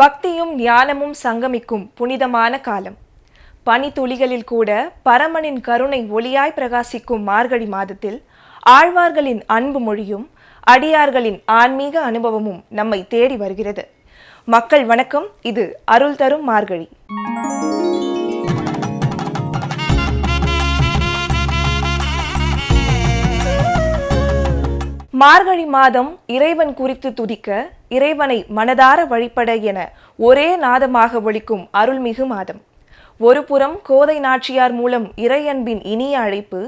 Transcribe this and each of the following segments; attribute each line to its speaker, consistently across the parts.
Speaker 1: பக்தியும் ஞானமும் சங்கமிக்கும் புனிதமான காலம். பனித்துளிகளில் கூட பரமனின் கருணை ஒளியாய் பிரகாசிக்கும் மார்கழி மாதத்தில் ஆழ்வார்களின் அன்பு மொழியும் அடியார்களின் ஆன்மீக அனுபவமும் நம்மை தேடி வருகிறது. மக்கள் வணக்கம் இது அருள் தரும் மார்கழி. மார்கழி மாதம் இறைவன் குறித்து துதிக்க இறைவனை மனதார வழிபட என ஒரே நாதமாக ஒழிக்கும் அருள்மிகு மாதம். ஒருபுறம் கோதை நாச்சியார் மூலம் இறையன்பின் இனிய அழைப்பு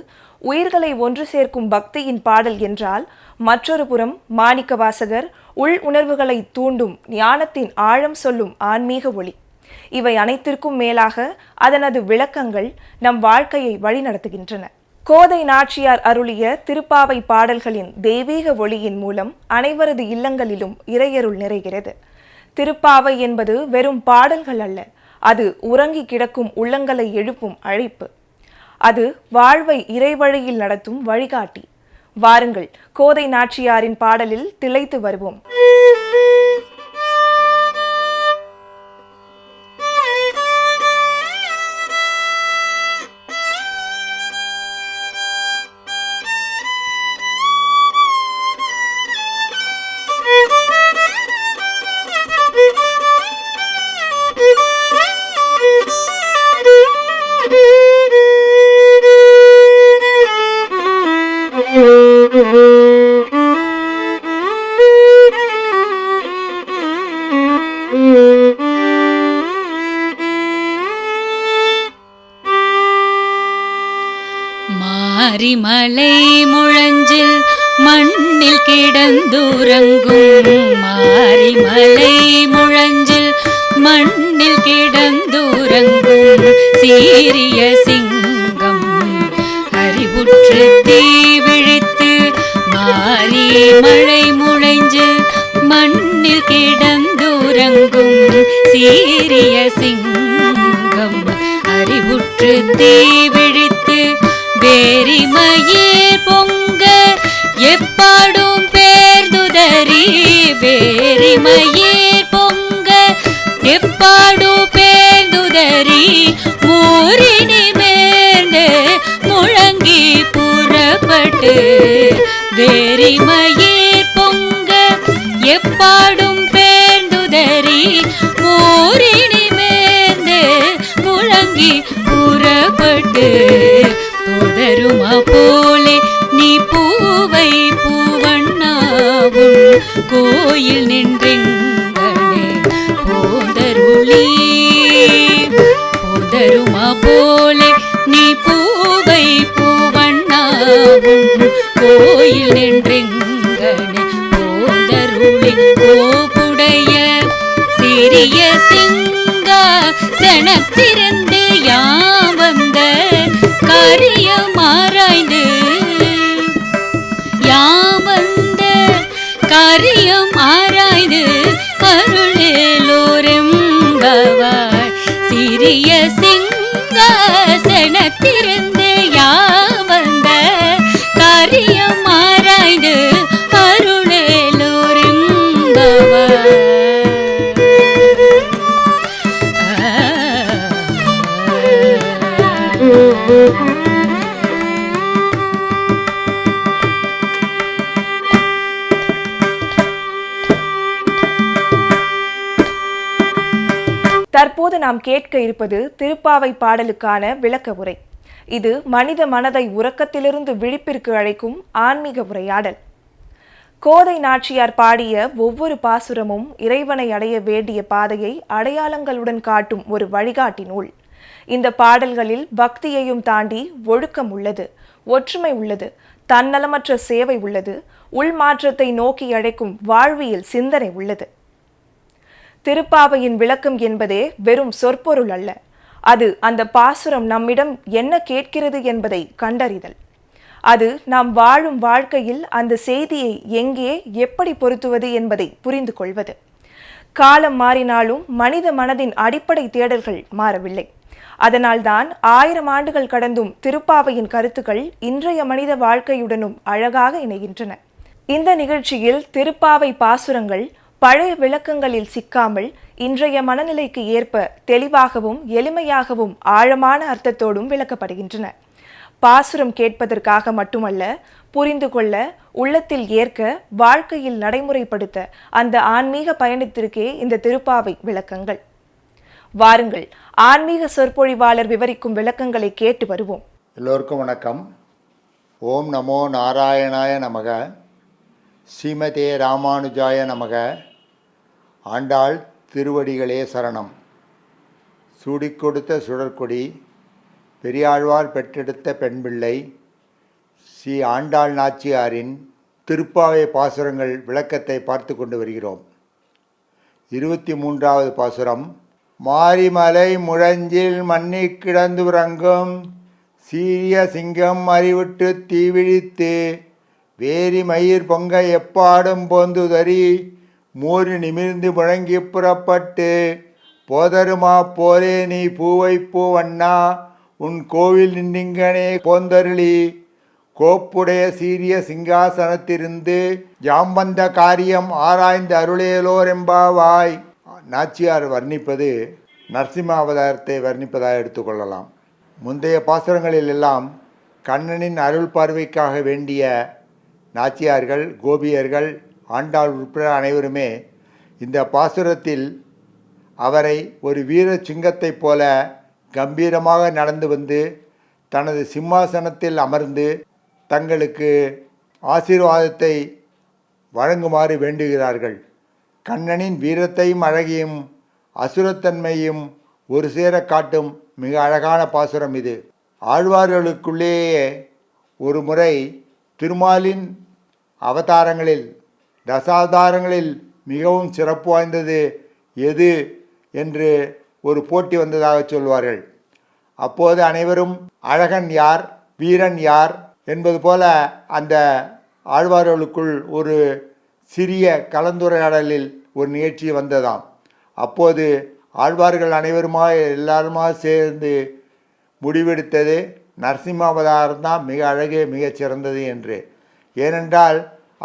Speaker 1: உயிர்களை ஒன்று சேர்க்கும் பக்தியின் பாடல் என்றால் மற்றொரு புறம் மாணிக்க வாசகர் உள் உணர்வுகளை தூண்டும் ஞானத்தின் ஆழம் சொல்லும் ஆன்மீக ஒளி. இவை அனைத்திற்கும் மேலாக அதனது விளக்கங்கள் நம் வாழ்க்கையை வழிநடத்துகின்றன. கோதை நாச்சியார் அருளிய திருப்பாவை பாடல்களின் தெய்வீக ஒளியின் மூலம் அனைவரது இல்லங்களிலும் இறையருள் நிறைகிறது. திருப்பாவை என்பது வெறும் பாடல்கள் அல்ல அது உறங்கி கிடக்கும் உள்ளங்களை எழுப்பும் அழைப்பு. அது வாழ்வை இறைவழியில் நடத்தும் வழிகாட்டி. வாருங்கள் கோதை நாச்சியாரின் பாடலில் திளைத்து வருவோம்.
Speaker 2: மாரிமலை முழஞ்சில் மண்ணில் கிடந்துறங்கும் மாரிமலை முழஞ்சில் மண்ணில் கிடந்துறங்கும் சீரிய சிங்கம் அறிவுற்று தீ விழித்து மாரி மழை முழைஞ்சில் மண்ணில் கிடந்துறங்கும் சீரிய சிங்கம் அறிவுற்று தீ விழி வேரிமயிர் பொங்க எப்பாடும் பேர்துதறி வேரிமயிர் பொங்க எப்பாடும் பேர்துதறி மூரினி மேர்ந்து முழங்கி புறப்பட்டு வேரிமயிர் பொங்க எப்பாடும் பேர்ந்துதறி மூரினி மேர்ந்து முழங்கி புறப்பட்டு போலே நீ பூவை பூவண்ணாவும் கோயில் நின்றெங்கனே போதருளி போதருமா போலே நீ பூவை பூவண்ணாவும் கோயில் நின்றெங்கனே போதருளி கோபுடைய சிறிய சிங்கா சனத்திருந்து சிங்காசனத்திருந்து யாம் வந்த காரியம் ஆராய்ந்து அருளேலோரெம்பவாய்
Speaker 1: தற்போது நாம் கேட்க இருப்பது திருப்பாவை பாடலுக்கான விளக்க உரை. இது மனித மனதை உறக்கத்திலிருந்து விழிப்பிற்கு அழைக்கும் ஆன்மீக உரையாடல். கோதை நாச்சியார் பாடிய ஒவ்வொரு பாசுரமும் இறைவனை அடைய வேண்டிய பாதையை அடையாளங்களுடன் காட்டும் ஒரு வழிகாட்டி நூல். இந்த பாடல்களில் பக்தியையும் தாண்டி ஒழுக்கம் உள்ளது ஒற்றுமை உள்ளது தன்னலமற்ற சேவை உள்ளது உள்மாற்றத்தை நோக்கி அழைக்கும் வாழ்வியல் சிந்தனை உள்ளது. திருப்பாவையின் விளக்கம் என்பதே வெறும் சொற்பொருள் அல்ல. அது அந்த பாசுரம் நம்மிடம் என்ன கேட்கிறது என்பதை கண்டறிதல். அது நாம் வாழும் வாழ்க்கையில் அந்த செய்தியை எங்கே எப்படி பொருத்துவது என்பதை புரிந்து கொள்வது. காலம் மாறினாலும் மனித மனதின் அடிப்படை தேடல்கள் மாறவில்லை. அதனால்தான் ஆயிரம் ஆண்டுகள் கடந்தும் திருப்பாவையின் கருத்துக்கள் இன்றைய மனித வாழ்க்கையுடனும் அழகாக இணைகின்றன. இந்த நிகழ்ச்சியில் திருப்பாவை பாசுரங்கள் பழைய விளக்கங்களில் சிக்காமல் இன்றைய மனநிலைக்கு ஏற்ப தெளிவாகவும் எளிமையாகவும் ஆழமான அர்த்தத்தோடும் விளக்கப்படுகின்றன. பாசுரம் கேட்பதற்காக மட்டுமல்ல புரிந்து கொள்ள உள்ளத்தில் ஏற்க வாழ்க்கையில் நடைமுறைப்படுத்த அந்த ஆன்மீக பயணத்திற்கே இந்த திருப்பாவை விளக்கங்கள். வாருங்கள் ஆன்மீக சொற்பொழிவாளர் விவரிக்கும் விளக்கங்களை கேட்டு வருவோம்.
Speaker 3: எல்லோருக்கும் வணக்கம். ஓம் நமோ நாராயணாய நமக. ஸ்ரீமதே ராமானுஜாய நமக. ஆண்டாள் திருவடிகளே சரணம். சூடிக்கொடுத்த சுடற்கொடி பெரியாழ்வார் பெற்றெடுத்த பெண்பிள்ளை ஸ்ரீ ஆண்டாள் நாச்சியாரின் திருப்பாவை பாசுரங்கள் விளக்கத்தை பார்த்து கொண்டு வருகிறோம். இருபத்தி மூன்றாவது பாசுரம் மாரிமலை முழஞ்சில் மண்ணி கிடந்துறங்கும் சீரிய சிங்கம் அறிவிட்டு தீவிழித்து வேரி மயிர் பொங்க எப்பாடும் போந்துதறி மூறி நிமிர்ந்து முழங்கி புறப்பட்டு போதருமா போலே நீ பூவை பூவண்ணா உன் கோவில் நின்னிங்கனே போந்தருளி. கோப்புடைய சீரிய சிங்காசனத்திருந்து ஜாம்பந்த காரியம் ஆராய்ந்து அருளேலோர் எம்பாவாய் நாச்சியார் வர்ணிப்பது நரசிம்ம அவதாரத்தை வர்ணிப்பதாக எடுத்துக்கொள்ளலாம் முந்தைய பாசுரங்களில் எல்லாம் கண்ணனின் அருள் பார்வைக்காக வேண்டிய நாச்சியார்கள் கோபியர்கள் ஆண்டாள் உட்பட அனைவருமே இந்த பாசுரத்தில் அவரை ஒரு வீர சிங்கத்தைப் போல கம்பீரமாக நடந்து வந்து தனது சிம்மாசனத்தில் அமர்ந்து தங்களுக்கு ஆசீர்வாதத்தை வழங்குமாறு வேண்டுகிறார்கள். கண்ணனின் வீரத்தையும் அழகையும் அசுரத்தன்மையும் ஒரு சேர காட்டும் மிக அழகான பாசுரம் இது. ஆழ்வார்களுக்குள்ளேயே ஒரு முறை திருமாலின் அவதாரங்களில் தசாதாரங்களில் மிகவும் சிறப்பு வாய்ந்தது எது என்று ஒரு போட்டி வந்ததாக சொல்வார்கள். அப்போது அனைவரும் அழகன் யார் வீரன் யார் என்பது போல அந்த ஆழ்வார்களுக்குள் ஒரு சிறிய கலந்துரையாடலில் ஒரு நிகழ்ச்சி வந்ததாம். அப்போது ஆழ்வார்கள் அனைவருமா எல்லாருமா சேர்ந்து முடிவெடுத்தது நரசிம்ம அவதாரம் தான் மிக அழகு மிகச் சிறந்தது என்று. ஏனென்றால்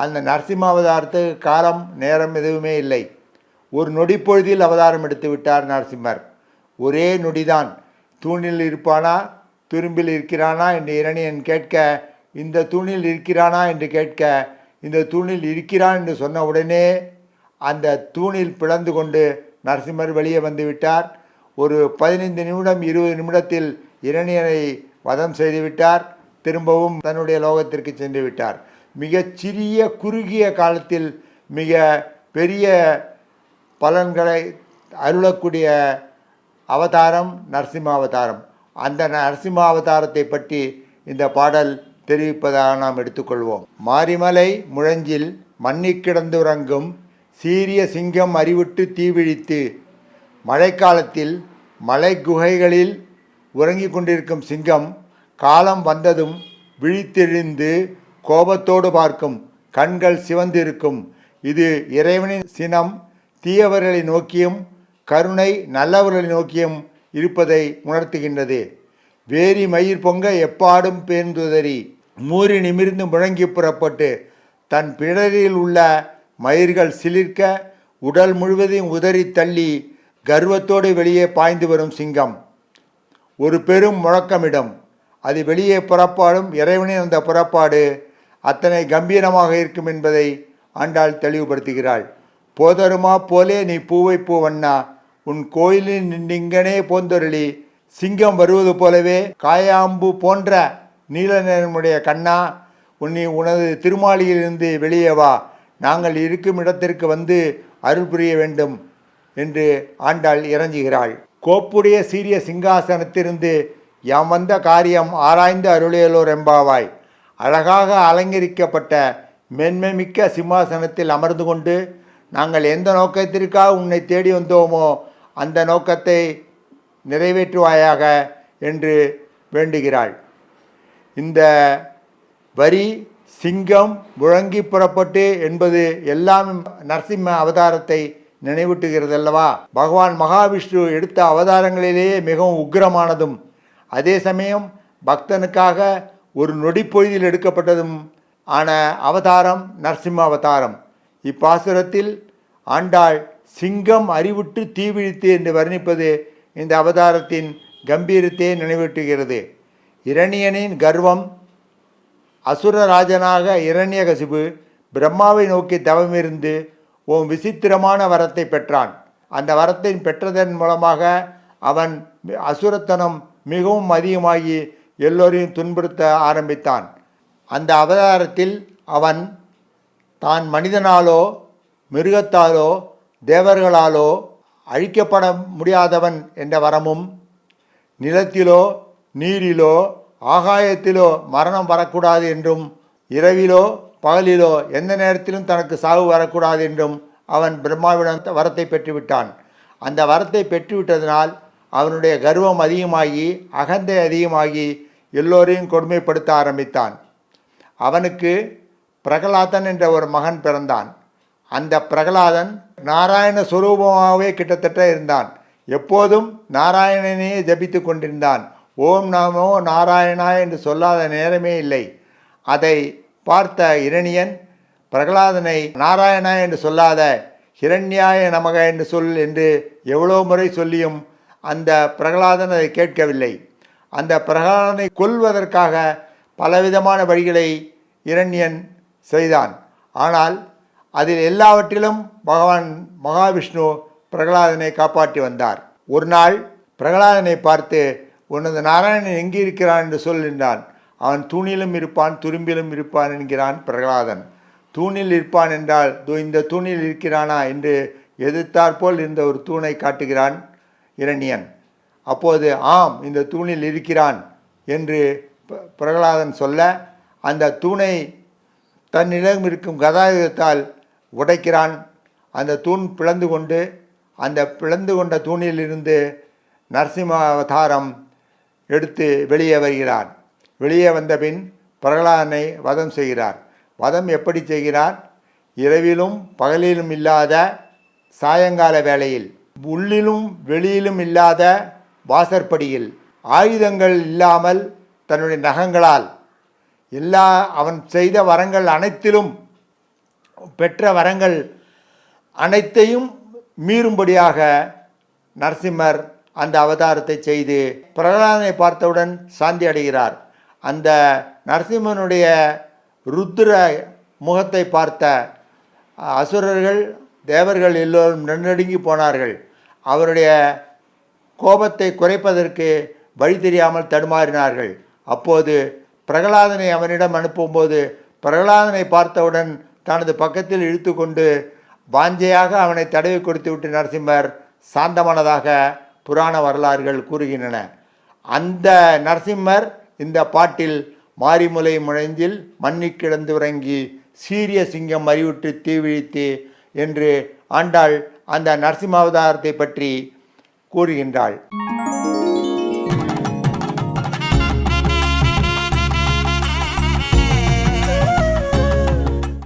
Speaker 3: அந்த நரசிம்ம அவதாரத்துக்கு காலம் நேரம் எதுவுமே இல்லை. ஒரு நொடிப்பொழுதில் அவதாரம் எடுத்து விட்டார் நரசிம்மர். ஒரே நொடிதான். தூணில் இருப்பானா? துரும்பில் இருக்கிறானா என்று இரணியன் கேட்க இந்த தூணில் இருக்கிறானா? என்று கேட்க இந்த தூணில் இருக்கிறான் என்று சொன்ன உடனே அந்த தூணில் பிளந்து கொண்டு நரசிம்மர் வெளியே வந்து விட்டார். ஒரு பதினைந்து நிமிடம் இருபது நிமிடத்தில் இரணியனை வதம் செய்துவிட்டார் திரும்பவும் தன்னுடைய லோகத்திற்கு சென்று விட்டார். மிகச் சிறிய குறுகிய காலத்தில் மிக பெரிய பலன்களை அருளக்கூடிய அவதாரம் நரசிம்ம அவதாரம் அந்த நரசிம்ம அவதாரத்தை பற்றி இந்த பாடல் தெரிவிப்பதாக நாம் எடுத்துக்கொள்வோம். மாரிமலை முழஞ்சில் மண்ணிக் கிடந்துறங்கும் சீரிய சிங்கம் அறிவிட்டு தீவிழித்து மழைக்காலத்தில் மலை குகைகளில் உறங்கிக் கொண்டிருக்கும் சிங்கம் காலம் வந்ததும் விழித்தெழுந்து கோபத்தோடு பார்க்கும் கண்கள் சிவந்திருக்கும். இது இறைவனின் சினம் தீயவர்களை நோக்கியும் கருணை நல்லவர்களை நோக்கியும் இருப்பதை உணர்த்துகின்றது. வேரி மயிர் பொங்க எப்பாடும் பேர்ந்துதறி மூறி நிமிர்ந்து முழங்கி புறப்பட்டு தன் பிடரில் உள்ள மயிர்கள் சிலிர்க்க உடல் முழுவதையும் உதறி தள்ளி கர்வத்தோடு வெளியே பாய்ந்து வரும் சிங்கம். ஒரு பெரும் முழக்கமிடும். அது வெளியே புறப்பாடும் இறைவனின் அந்த புறப்பாடு அத்தனை கம்பீரமாக இருக்கும் என்பதை ஆண்டாள் தெளிவுபடுத்துகிறாள். போதருமா போலே நீ பூவை பூவண்ணா உன் கோயிலில் நின்றிங்கனே போந்தொருளி சிங்கம் வருவது போலவே காயாம்பு போன்ற நீல நிறமுடைய கண்ணா உன்னை உனது திருமாளியிலிருந்து வெளியே வா நாங்கள் இருக்கும் இடத்திற்கு வந்து அருள் புரிய வேண்டும் என்று ஆண்டாள் இறங்குகிறாள். கோப்புடைய சீரிய சிங்காசனத்திலிருந்து யாம் வந்த காரியம் ஆராய்ந்து அருளியலோர் எம்பாவாய் அழகாக அலங்கரிக்கப்பட்ட மென்மைமிக்க சிம்மாசனத்தில் அமர்ந்து கொண்டு நாங்கள் எந்த நோக்கத்திற்காக உன்னை தேடி வந்தோமோ அந்த நோக்கத்தை நிறைவேற்றுவாயாக என்று வேண்டுகிறாள். இந்த வரி சிங்கம் முழங்கி புறப்பட்டு என்பது எல்லாம் நரசிம்ம அவதாரத்தை நினைவூட்டுகிறது அல்லவா பகவான் மகாவிஷ்ணு எடுத்த அவதாரங்களிலேயே மிகவும் உக்கிரமானதும் அதே சமயம் பக்தனுக்காக ஒரு நொடிப்பொழுதில் எடுக்கப்பட்டதும் ஆன அவதாரம் நரசிம்ம அவதாரம். இப்பாசுரத்தில் ஆண்டாள் சிங்கம் அறிவுற்று தீவிழித்து என்று வர்ணிப்பது இந்த அவதாரத்தின் கம்பீரத்தை நினைவூட்டுகிறது. இரணியனின் கர்வம் அசுரராஜனாக இரண்யகசிபு பிரம்மாவை நோக்கி தவமிருந்து ஓம் விசித்திரமான வரத்தை பெற்றான். அந்த வரத்தை பெற்றதன் மூலமாக அவன் அசுரத்தனம் மிகவும் அதிகமாகி எல்லோரையும் துன்புறுத்த ஆரம்பித்தான். அந்த அவதாரத்தில் அவன் தான் மனிதனாலோ மிருகத்தாலோ தேவர்களாலோ அழிக்கப்பட முடியாதவன் என்ற வரமும் நிலத்திலோ நீரிலோ ஆகாயத்திலோ மரணம் வரக்கூடாது என்றும் இரவிலோ பகலிலோ எந்த நேரத்திலும் தனக்கு சாவு வரக்கூடாது என்றும் அவன் பிரம்மாவிடம் வரத்தை பெற்றுவிட்டான். அந்த வரத்தை பெற்றுவிட்டதனால் அவனுடைய கர்வம் அதிகமாகி அகந்தை அதிகமாகி எல்லோரையும் கொடுமைப்படுத்த ஆரம்பித்தான். அவனுக்கு பிரகலாதன் என்ற ஒரு மகன் பிறந்தான். அந்த பிரகலாதன் நாராயண சுரூபமாகவே கிட்டத்தட்ட இருந்தான். எப்போதும் நாராயணனையே ஜபித்து கொண்டிருந்தான். ஓம் நாமோ நாராயணா என்று சொல்லாத நேரமே இல்லை. அதை பார்த்த இரணியன் பிரகலாதனை நாராயணா என்று சொல்லாத ஹிரண்யாய நமக என்று சொல் என்று எவ்வளோ முறை சொல்லியும் அந்த பிரகலாதன் அதை கேட்கவில்லை. அந்த பிரகலாதனை கொல்வதற்காக பலவிதமான வழிகளை இரண்யன் செய்தான். ஆனால் அதில் எல்லாவற்றிலும் பகவான் மகாவிஷ்ணு பிரகலாதனை காப்பாற்றி வந்தார். ஒரு நாள் பிரகலாதனை பார்த்து உனது நாராயணன் எங்கே இருக்கிறான் என்று சொல் என்றான் அவன் தூணிலும் இருப்பான் துரும்பிலும் இருப்பான் என்கிறான் பிரகலாதன். தூணில் இருப்பான் என்றால் இந்த தூணில் இருக்கிறானா? என்று எதிர்த்தாற்போல் இருந்த ஒரு தூணை காட்டுகிறான் இரணியன். அப்போது ஆம் இந்த தூணில் இருக்கிறான் என்று ப- பிரகலாதன் சொல்ல அந்த தூணை தன்னிடம் இருக்கும் கதாயுதத்தால் உடைக்கிறான். அந்த தூண் பிளந்து கொண்டு அந்த பிளந்து கொண்ட தூணிலிருந்து நரசிம்ம அவதாரம் எடுத்து வெளியே வருகிறார் வெளியே வந்தபின் பிரகலாதனை வதம் செய்கிறார். வதம் எப்படி செய்கிறார்? இரவிலும் பகலிலும் இல்லாத சாயங்கால வேளையில் உள்ளிலும் வெளியிலும் இல்லாத வாசற்படியில் ஆயுதங்கள் இல்லாமல் தன்னுடைய நகங்களால் எல்லா அவன் செய்த வரங்கள் அனைத்திலும் பெற்ற வரங்கள் அனைத்தையும் மீறும்படியாக நரசிம்மர் அந்த அவதாரத்தை செய்து பிரகலாதனை பார்த்தவுடன் சாந்தி அடைகிறார். அந்த நரசிம்மனுடைய ருத்ர முகத்தை பார்த்த அசுரர்கள் தேவர்கள் எல்லோரும் நடுநடுங்கி போனார்கள். அவருடைய கோபத்தை குறைப்பதற்கு வழி தெரியாமல் தடுமாறினார்கள். அப்போது பிரகலாதனை அவனிடம் அனுப்பும்போது பிரகலாதனை பார்த்தவுடன் தனது பக்கத்தில் இழுத்து கொண்டு வாஞ்சையாக அவனை தடவி கொடுத்து விட்டு நரசிம்மர் சாந்தமானதாக புராண வரலாறுகள் கூறுகின்றன. அந்த நரசிம்மர் இந்த பாட்டில் மாரிமுலை முழைஞ்சில் மண்ணி கிடந்து உறங்கி சீரிய சிங்கம் அறிவுற்று தீவிழித்து என்று ஆண்டாள் அந்த நரசிம்மாவதாரத்தை பற்றி கூறுகின்றாள்.